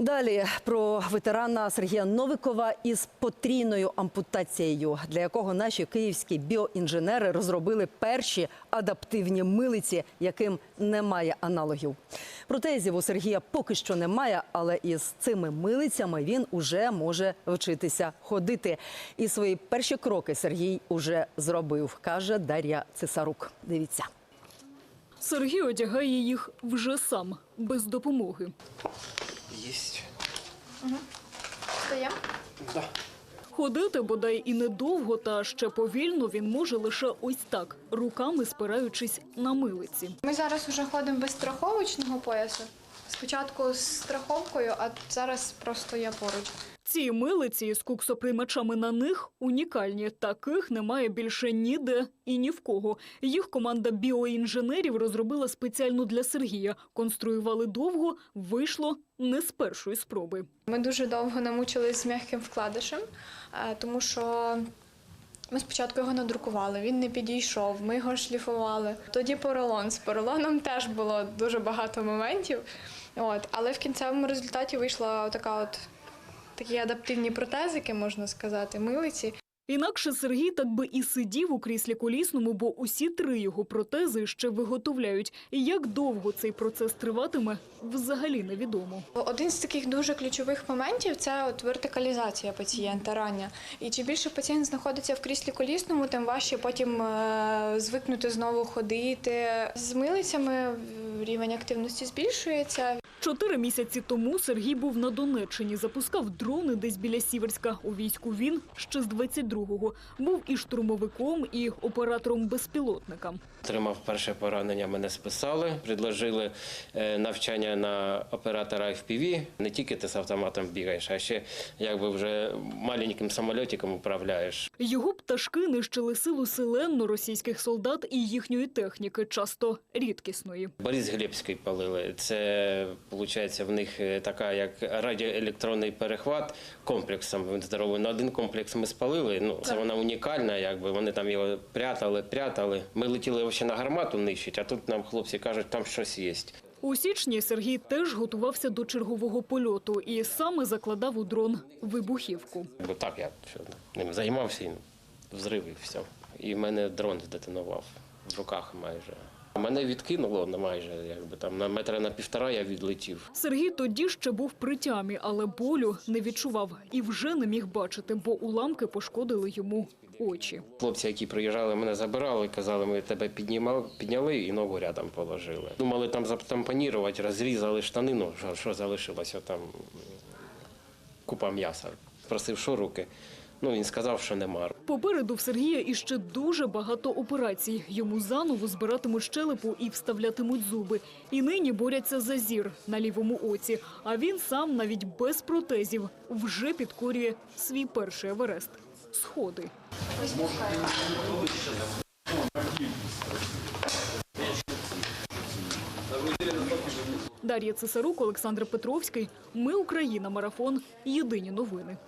Далі про ветерана Сергія Новикова із потрійною ампутацією, для якого наші київські біоінженери розробили перші адаптивні милиці, яким немає аналогів. Протезів у Сергія поки що немає, але із цими милицями він уже може вчитися ходити. І свої перші кроки Сергій уже зробив, каже Дар'я Цесарук. Дивіться. Сергій одягає їх вже сам, без допомоги. Есть. Встаємо. Да. Ходити бодай і недовго, та ще повільно він може лише ось так, руками спираючись на милиці. Ми зараз вже ходимо без страховочного поясу. Спочатку з страховкою, а зараз просто я поруч. Ці милиці з куксоприймачами на них унікальні. Таких немає більше ніде і ні в кого. Їх команда біоінженерів розробила спеціально для Сергія. Конструювали довго, вийшло не з першої спроби. Ми дуже довго намучились з м'яким вкладишем, е, тому що ми спочатку його надрукували, він не підійшов, ми його шліфували. Тоді поролон. З поролоном теж було дуже багато моментів. От, але в кінцевому результаті вийшла така от такі адаптивні протезики, можна сказати, милиці. Інакше Сергій так би і сидів у кріслі колісному, бо усі три його протези ще виготовляють. І як довго цей процес триватиме, взагалі невідомо. Один з таких дуже ключових моментів це от вертикалізація пацієнта рання. І чим більше пацієнт знаходиться в кріслі колісному, тим важче потім е, звикнути знову ходити. З милицями рівень активності збільшується. Чотири місяці тому Сергій був на Донеччині, запускав дрони десь біля Сіверська. У війську він ще з 22-го. Був і штурмовиком, і оператором безпілотника. Отримав перше поранення, мене списали, предложили е, навчання на оператора FPV. Не тільки ти з автоматом бігаєш, а ще якби вже маленьким самольотиком управляєш. Його пташки нищили силу селенно російських солдат і їхньої техніки, часто рідкісної. Борис Глебський палили. Це виходить в них е, така як радіоелектронний перехват комплексом. Він здоровий. На один комплекс ми спалили. Ну це вона унікальна. Якби вони там його прятали, прятали. Ми летіли ще на гармату нищить, а тут нам хлопці кажуть, там щось є. У січні Сергій теж готувався до чергового польоту і саме закладав у дрон вибухівку. Бо так я ним займався і взрив і все. І в мене дрон здетонував в руках майже. Мене відкинуло на майже, якби там на метра на півтора я відлетів. Сергій тоді ще був при тямі, але болю не відчував і вже не міг бачити, бо уламки пошкодили йому очі. Хлопці, які приїжджали, мене забирали, казали, ми тебе піднімали, підняли і ногу рядом положили. Думали там затампонірувати, розрізали штанину, що, що залишилося там купа м'яса. Просив, що руки. Ну, він сказав, що нема. Попереду в Сергія іще дуже багато операцій. Йому заново збиратимуть щелепу і вставлятимуть зуби. І нині борються за зір на лівому оці. А він сам навіть без протезів вже підкорює свій перший еверест сходи. Дар'я Цесарук, Олександр Петровський. Ми Україна. Марафон. Єдині новини.